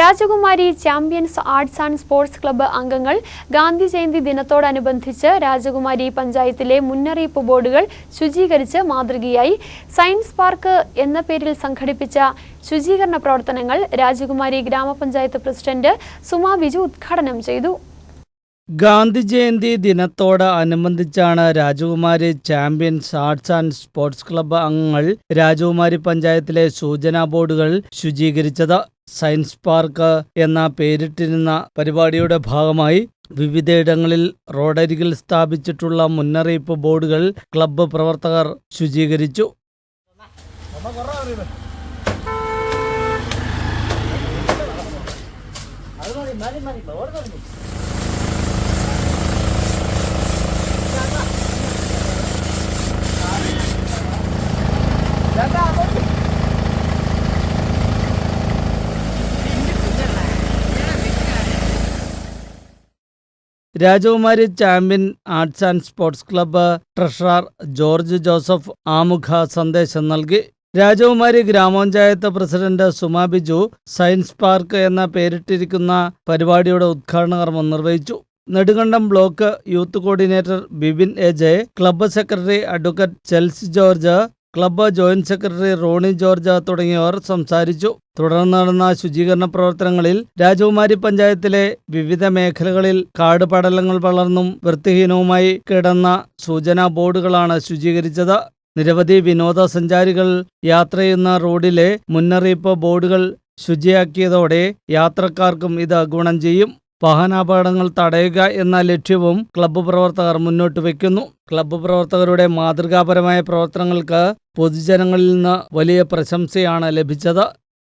Rajakumari champions arts and sports club അംഗങ്ങൾ ഗാന്ധി ജയന്തി ദിനത്തോടനുബന്ധിച്ച് രാജകുമാരി പഞ്ചായത്തിലെ മുന്നറിയിപ്പ് ബോർഡുകൾ ശുചീകരിച്ച് മാതൃകയായി സയൻസ് പാർക്ക് എന്ന പേരിൽ സംഘടിപ്പിച്ച ശുചീകരണ പ്രവർത്തനങ്ങൾ രാജകുമാരി ഗ്രാമപഞ്ചായത്ത് പ്രസിഡന്റ് സുമാ ബിജു ഉദ്ഘാടനം ചെയ്തു. ഗാന്ധി ജയന്തി ദിനത്തോട് അനുബന്ധിച്ചാണ് Rajakumari champions arts and sports club അംഗങ്ങൾ രാജകുമാരി പഞ്ചായത്തിലെ സൂചനാ ബോർഡുകൾ ശുചീകരിച്ചത്. സയൻസ് പാർക്ക് എന്ന പേരിട്ടിരുന്ന പരിപാടിയുടെ ഭാഗമായി വിവിധയിടങ്ങളിൽ റോഡരികിൽ സ്ഥാപിച്ചിട്ടുള്ള മുന്നറിയിപ്പ് ബോർഡുകൾ ക്ലബ്ബ് പ്രവർത്തകർ ശുചീകരിച്ചു. Rajakumari champion arts and sports club treasurer George Joseph ആമുഖ സന്ദേശം നൽകി. രാജകുമാരി ഗ്രാമപഞ്ചായത്ത് president Suma Biju science park എന്ന പേരിട്ടിരിക്കുന്ന പരിപാടിയുടെ ഉദ്ഘാടന കർമ്മം നിർവഹിച്ചു. Nedumkandam block youth coordinator Bibin A J club secretary advocate Chelsea George club joint secretary Roni George തുടങ്ങിയവർ സംസാരിച്ചു. തുടർന്ന് നടന്ന ശുചീകരണ പ്രവർത്തനങ്ങളിൽ രാജകുമാരി പഞ്ചായത്തിലെ വിവിധ മേഖലകളിൽ കാട് പടലങ്ങൾ വളർന്നും വൃത്തിഹീനവുമായി കിടന്ന സൂചനാ ബോർഡുകളാണ് ശുചീകരിച്ചത്. നിരവധി വിനോദസഞ്ചാരികൾ യാത്ര ചെയ്യുന്ന റോഡിലെ മുന്നറിയിപ്പ് ബോർഡുകൾ ശുചിയാക്കിയതോടെ യാത്രക്കാർക്കും ഇത് ഗുണം ചെയ്യും. വാഹനാപകടങ്ങൾ തടയുക എന്ന ലക്ഷ്യവും ക്ലബ്ബ് പ്രവർത്തകർ മുന്നോട്ട് വയ്ക്കുന്നു. ക്ലബ്ബ് പ്രവർത്തകരുടെ മാതൃകാപരമായ പ്രവർത്തനങ്ങൾക്ക് പൊതുജനങ്ങളിൽ നിന്ന് വലിയ പ്രശംസയാണ് ലഭിച്ചത്.